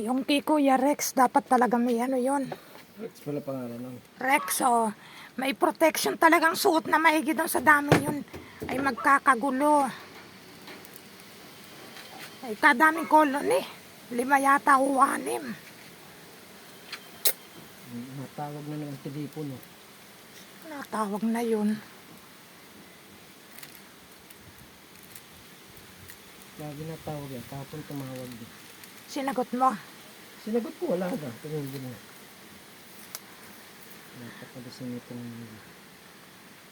Yung kay Kuya Rex, dapat talaga may ano yon Rex pala pangalan nun. Rex, oh. May protection talagang suot na doon sa dami yun. Ay magkakagulo. Ay kadaming colony. Lima yata o anim. Natawag na ng telepono. Natawag na yun. Lagi natawag yan. Kapon tumawag din. Sinagot mo. Sinagot ko wala na. Tumingin na. Napakadasin ito ng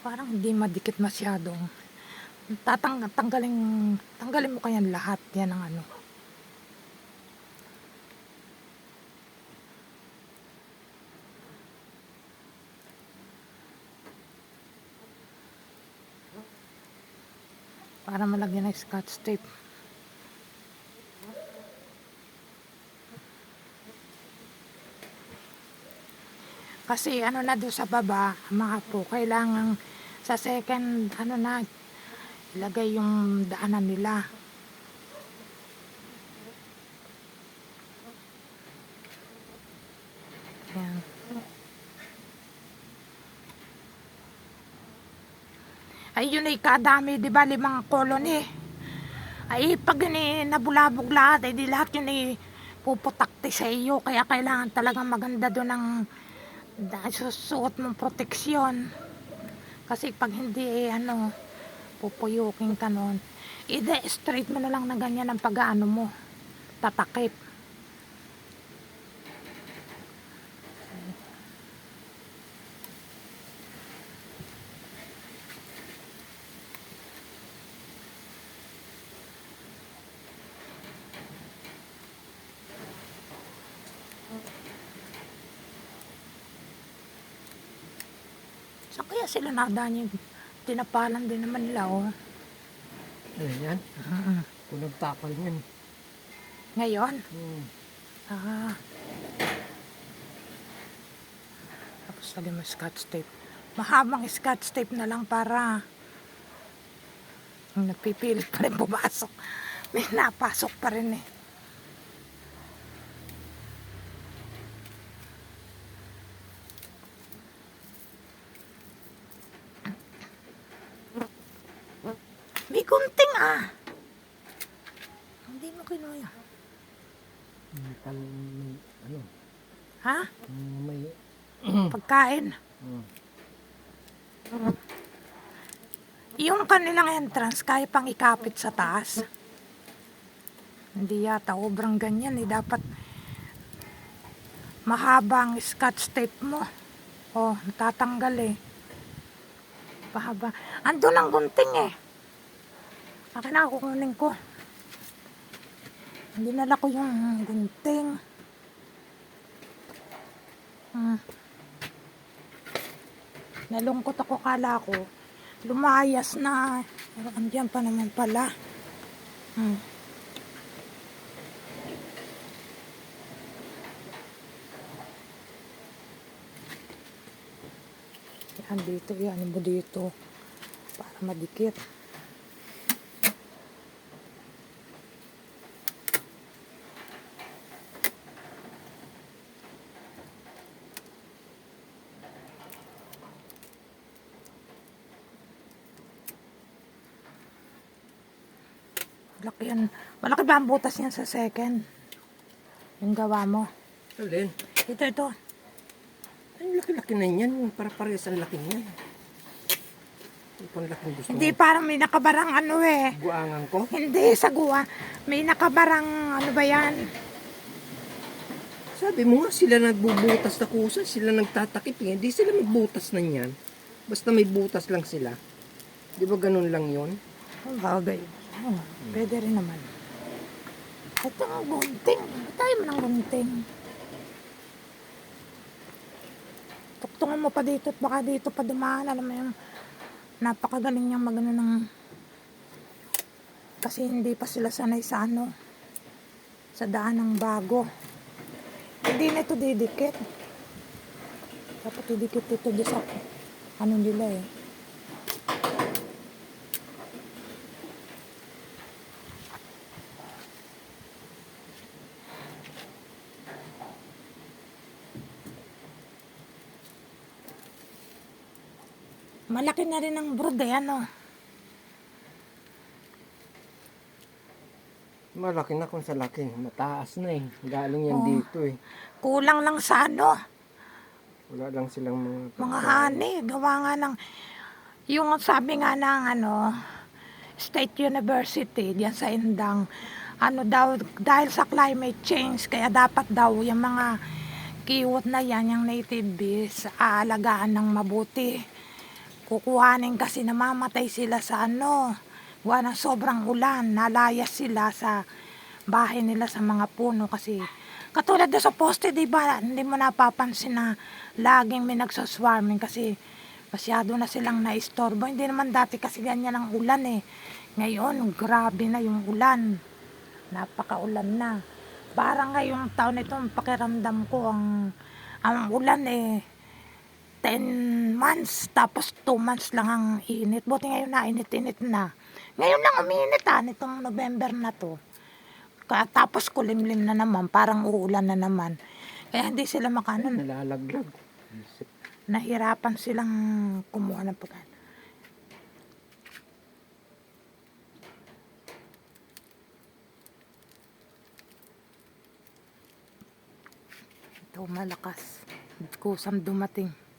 Parang hindi madikit masyadong. Tatang tanggalin, tanggalin mo kaya lahat yan ang ano. Para malagyan ng scotch tape. Kasi ano na doon sa baba, mga po, kailangan sa second, ano na, ilagay yung daanan nila. Ayan. Ay, yun ay kadami, di ba, limang colony. Ay, pag ni nabulabog lahat, ay di lahat yun ay puputakti sa iyo. Kaya kailangan talagang maganda doon ng dahil susuot mong proteksyon. Kasi pag hindi, eh, ano, pupuyukin ka nun. Ide, straight mo na lang na ganyan ang pag-ano mo. Tatakip. Saan kaya sila nadaan yung tinapalan din naman nila, oh. Ano yan? Mm. Kunang takal yan. Ngayon, Hmm. ah. Tapos lagyan mo scotch tape. Mahabang scotch tape na lang para nagpipilit pa rin pumasok. May napasok pa rin eh. May gunting ah. Hindi mo kinuha. May tal- may, ano, Ha? may, Pagkain. hmm. Yung kanilang entrance, kaya pang ikapit sa taas. Hindi yata, obrang ganyan eh. Dapat mahaba ang scotch tape mo. Oh, natatanggal eh. Pahaba. Andun ang gunting eh. Akin na, kukunin ko. Hindi nala ko yung gunting. Hmm. Nalungkot ako, kala ko. Lumayas na. Pero andyan pa naman pala. Hmm. Yan dito, yan mo dito. Para madikit. Malaki yan. Malaki ba ang butas niyan sa second? Yung gawa mo. Alin? Ito, ito. Ang laki-laki na yan. Para parehas ang laki niyan. Hindi mo. parang may nakabarang ano eh. Guangan ko? Hindi, sa guwa. May nakabarang ano ba yan? Sabi mo nga, sila nagbubutas na kusa, sila nagtatakip. eh. Hindi sila magbutas na yan. Basta may butas lang sila. Di ba ganun lang yon? Ang bagay. Oh, pwede rin naman. Ito ang gunting. Tayo mo ng gunting. Tuktungan mo pa dito at baka dito pa dumaan. Alam mo yung napakagaling niyang magano ng... Kasi hindi pa sila sanay sa ano. Sa daan ng bago. Hindi na ito didikit. Dapat didikit ito sa ano nila eh. Malaki na rin ang brode, ano. Malaki na kung sa laki. Mataas na eh. Galing yan Oo. dito eh. Kulang lang sa ano, Wala lang silang mga... mga hani. Gawa nga ng, yung sabi nga ng ano, State University, diyan sa Indang, ano daw, dahil sa climate change, kaya dapat daw yung mga kiwot na yan, yung native bees, aalagaan ng mabuti. Kukuhanin kasi namamatay sila sa ano, gawa ng sobrang ulan, nalayas sila sa bahay nila sa mga puno kasi katulad na sa poste, di ba, hindi mo napapansin na laging may nagsaswarming kasi masyado na silang naistorbo. Hindi naman dati kasi ganyan ang ulan eh. Ngayon, grabe na yung ulan. Napakaulan na. Parang ngayong taon ito, pakiramdam ko, ang, ang ulan eh, 10 months, tapos 2 months lang ang init. Buti ngayon na, init-init na. Ngayon lang uminit ah, nitong November na to. Tapos kulimlim na naman, parang uulan na naman. Kaya hindi sila makanon. Nalalaglag. Nahirapan silang kumuha ng pagkain. Ito malakas. Kusang dumating.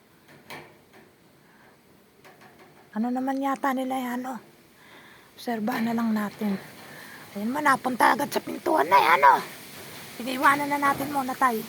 Ano naman yata nila yan, ano? Obserbahan na lang natin. Ayun man, napunta agad sa pintuan na yan, ano? Sige, iwanan na natin muna tayo.